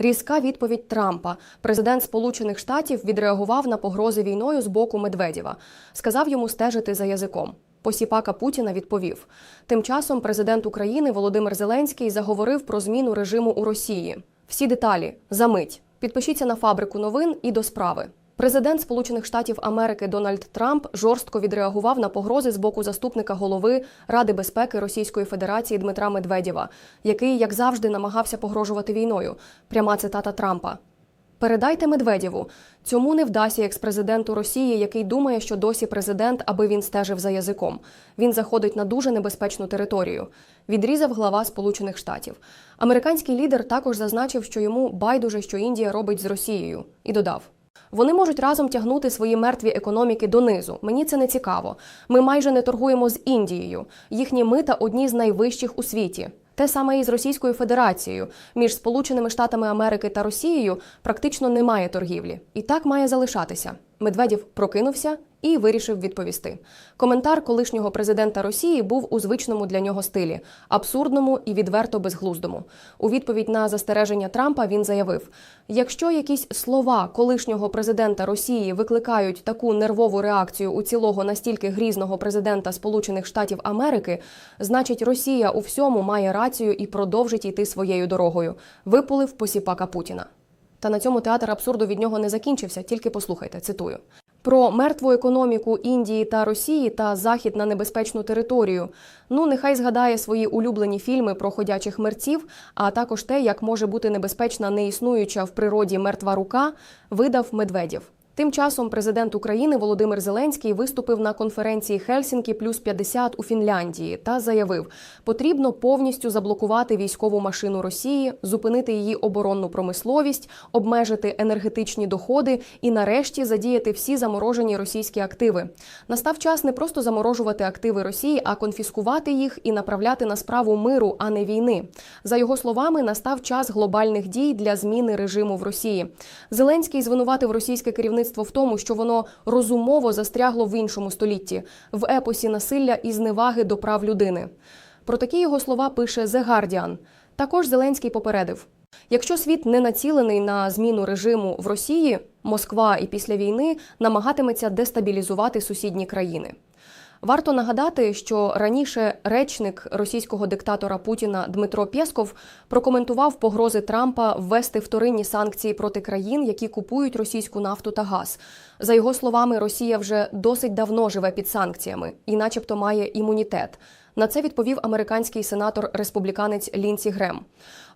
Різка відповідь Трампа. Президент Сполучених Штатів відреагував на погрози війною з боку Медведєва. Сказав йому стежити за язиком. Посіпака Путіна відповів. Тим часом президент України Володимир Зеленський заговорив про зміну режиму у Росії. Всі деталі за мить. Підпишіться на фабрику новин і до справи. Президент Сполучених Штатів Америки Дональд Трамп жорстко відреагував на погрози з боку заступника голови Ради безпеки Російської Федерації Дмитра Медведєва, який, як завжди, намагався погрожувати війною. Пряма цитата Трампа. Передайте Медведєву. Цьому не вдасться експрезиденту Росії, який думає, що досі президент, аби він стежив за язиком. Він заходить на дуже небезпечну територію. Відрізав глава Сполучених Штатів. Американський лідер також зазначив, що йому байдуже, що Індія робить з Росією, і додав. Вони можуть разом тягнути свої мертві економіки донизу. Мені це не цікаво. Ми майже не торгуємо з Індією. Їхні мита одні з найвищих у світі. Те саме і з Російською Федерацією. Між Сполученими Штатами Америки та Росією практично немає торгівлі. І так має залишатися. Медведєв прокинувся і вирішив відповісти. Коментар колишнього президента Росії був у звичному для нього стилі абсурдному і відверто безглуздому. У відповідь на застереження Трампа він заявив: якщо якісь слова колишнього президента Росії викликають таку нервову реакцію у цілого настільки грізного президента Сполучених Штатів Америки, значить Росія у всьому має рацію і продовжить йти своєю дорогою. Випулив посіпака Путіна. Та на цьому театр абсурду від нього не закінчився. Тільки послухайте, цитую. Про мертву економіку Індії та Росії та захід на небезпечну територію. Ну, нехай згадає свої улюблені фільми про ходячих мерців, а також те, як може бути небезпечна неіснуюча в природі мертва рука, видав Медведєв. Тим часом президент України Володимир Зеленський виступив на конференції Хельсінкі плюс 50 у Фінляндії та заявив, потрібно повністю заблокувати військову машину Росії, зупинити її оборонну промисловість, обмежити енергетичні доходи і, нарешті, задіяти всі заморожені російські активи. Настав час не просто заморожувати активи Росії, а конфіскувати їх і направляти на справу миру, а не війни. За його словами, настав час глобальних дій для зміни режиму в Росії. Зеленський звинуватив російське керівництво в тому, що воно розумово застрягло в іншому столітті в епосі насилля і зневаги до прав людини. Про такі його слова пише The Guardian. Також Зеленський попередив: якщо світ не націлений на зміну режиму в Росії, Москва і після війни намагатиметься дестабілізувати сусідні країни. Варто нагадати, що раніше речник російського диктатора Путіна Дмитро Пєсков прокоментував погрози Трампа ввести вторинні санкції проти країн, які купують російську нафту та газ. За його словами, Росія вже досить давно живе під санкціями і, начебто, має імунітет. На це відповів американський сенатор республіканець Лінсі Грем.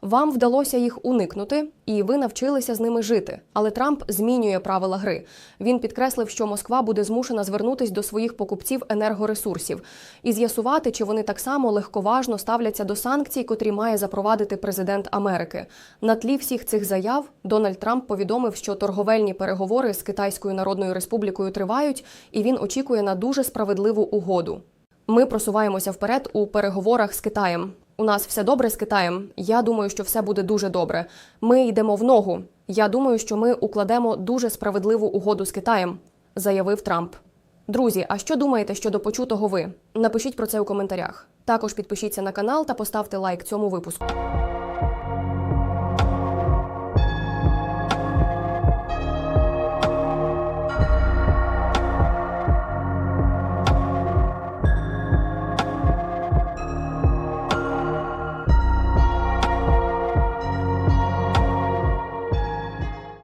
Вам вдалося їх уникнути, і ви навчилися з ними жити. Але Трамп змінює правила гри. Він підкреслив, що Москва буде змушена звернутись до своїх покупців енергоресурсів і з'ясувати, чи вони так само легковажно ставляться до санкцій, котрі має запровадити президент Америки. На тлі всіх цих заяв Дональд Трамп повідомив, що торговельні переговори з Китайською Народною Республікою тривають, і він очікує на дуже справедливу угоду. Ми просуваємося вперед у переговорах з Китаєм. У нас все добре з Китаєм. Я думаю, що все буде дуже добре. Ми йдемо в ногу. Я думаю, що ми укладемо дуже справедливу угоду з Китаєм, заявив Трамп. Друзі, а що думаєте щодо почутого ви? Напишіть про це у коментарях. Також підпишіться на канал та поставте лайк цьому випуску.